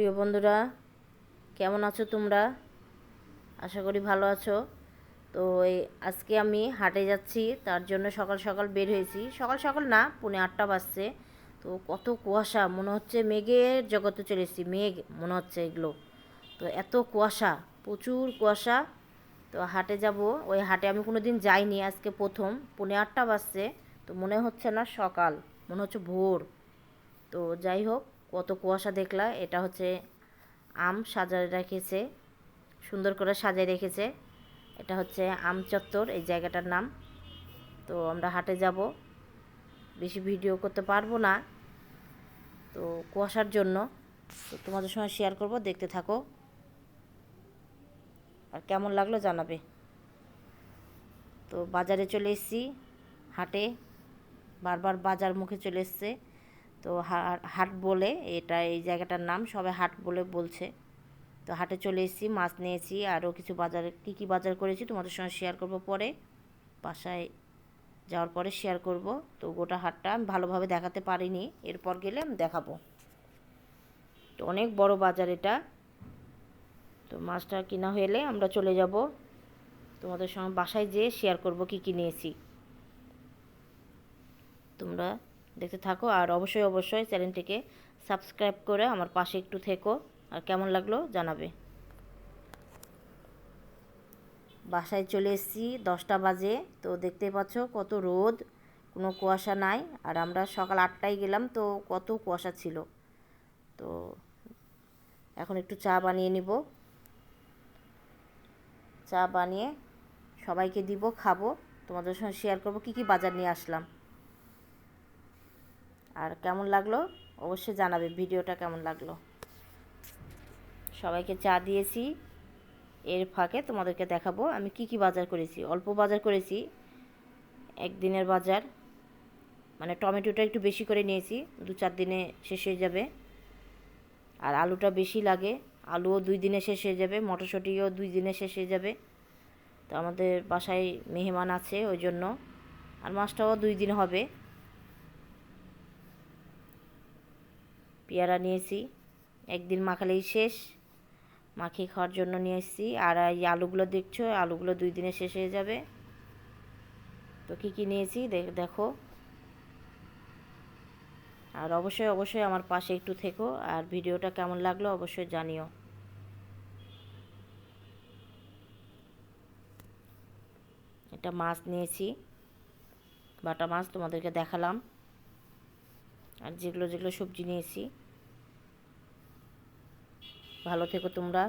প্রিয় বন্ধুরা, কেমন আছো তোমরা? আশা করি ভালো আছো। তো এই আজকে আমি হাটে যাচ্ছি, তার জন্য সকাল সকাল বের হয়েছি। সকাল সকাল না, পৌনে আটটা বাজছে। তো কত কুয়াশা, মনে হচ্ছে মেঘের জগতে চলে এসেছি, মেঘ, মনে হচ্ছে এগুলো। তো এত কুয়াশা, প্রচুর কুয়াশা। তো হাটে যাব। ওই হাটে আমি কোনো দিন যাইনি, আজকে প্রথম। পৌনে আটটা বাজছে, তো মনে হচ্ছে না সকাল, মনে হচ্ছে ভোর। তো যাই হোক কত কুয়াশা দেখলা, এটা হচ্ছে আম সাজায় রেখেছে, সুন্দর করে সাজিয়ে রেখেছে। এটা হচ্ছে আম চত্বর, এই জায়গাটার নাম। তো আমরা হাটে যাব, বেশি ভিডিও করতে পারব না। তো কুয়াশার জন্য, তো তোমাদের সঙ্গে শেয়ার করব, দেখতে থাকো। আর কেমন লাগল জানাবে। তো বাজারে চলে এসেছি, হাটে বারবার বাজার মুখে চলে এসছে। তো হাট বলে, এটা এই জায়গাটার নাম, সবাই হাট বলে বলছে। তো হাটে চলে এসেছি, মাছ নিয়েছি, আরও কিছু বাজার, কী কী বাজার করেছি তোমাদের সঙ্গে শেয়ার করব পরে। বাসায় যাওয়ার পরে শেয়ার করব। তো গোটা হাটটা আমি ভালোভাবে দেখাতে পারিনি, এরপর গেলে আমি দেখাবো। তো অনেক বড় বাজার এটা। তো মাছটা কিনা হলে আমরা চলে যাব। তোমাদের সঙ্গে বাসায় যেয়ে শেয়ার করব কী কী নিয়েছি। তোমরা দেখতে থাকো। আর অবশ্যই অবশ্যই চ্যানেলটিকে সাবস্ক্রাইব করে আমার পাশে একটু থেকো। আর কেমন লাগল জানাবে। বাসায় চলে এসেছি, দশটা বাজে। তো দেখতেই পাচ্ছ কত রোদ, কোনো কুয়াশা নাই। আর আমরা সকাল আটটায় গেলাম, তো কত কুয়াশা ছিল। তো এখন একটু চা বানিয়ে নিব। চা বানিয়ে সবাইকে দিব, খাব। তোমাদের সঙ্গে শেয়ার করব, কী কী বাজার নিয়ে আসলাম। আর কেমন লাগল? অবশ্যই জানাবে ভিডিওটা কেমন লাগল। সবাইকে চা দিয়েছি। এর ফাঁকে তোমাদেরকে দেখাবো আমি কি কি বাজার করেছি। অল্প বাজার করেছি, একদিনের বাজার। মানে টমেটোটা একটু বেশি করে নিয়েছি, দু চার দিনে শেষ হয়ে যাবে। আর আলুটা বেশি লাগে, আলুও দুই দিনে শেষ হয়ে যাবে, মটরশুঁটিও দুই দিনে শেষ হয়ে যাবে। তো আমাদের বাসায় মেহমান আছে ওই জন্য। আর মাছটাও দুই দিন হবে। পেয়ারা নিয়েছি। একদিন মাখালেই শেষ। মাখিয়ে খাওয়ার জন্য নিয়ে এসেছি। আর এই আলুগুলো দেখছ? আলুগুলো দুই দিনে শেষ হয়ে যাবে। তো কী কী নিয়েছি? দেখো। আর অবশ্যই অবশ্যই আমার পাশে একটু থেকো। আর ভিডিওটা কেমন লাগল অবশ্যই জানিও। এটা মাছ নিয়েছি। বাটা মাছ তোমাদেরকে দেখালাম। আর যেগুলো যেগুলো সবজি নিয়েছি। ভালো থেকো তোমরা।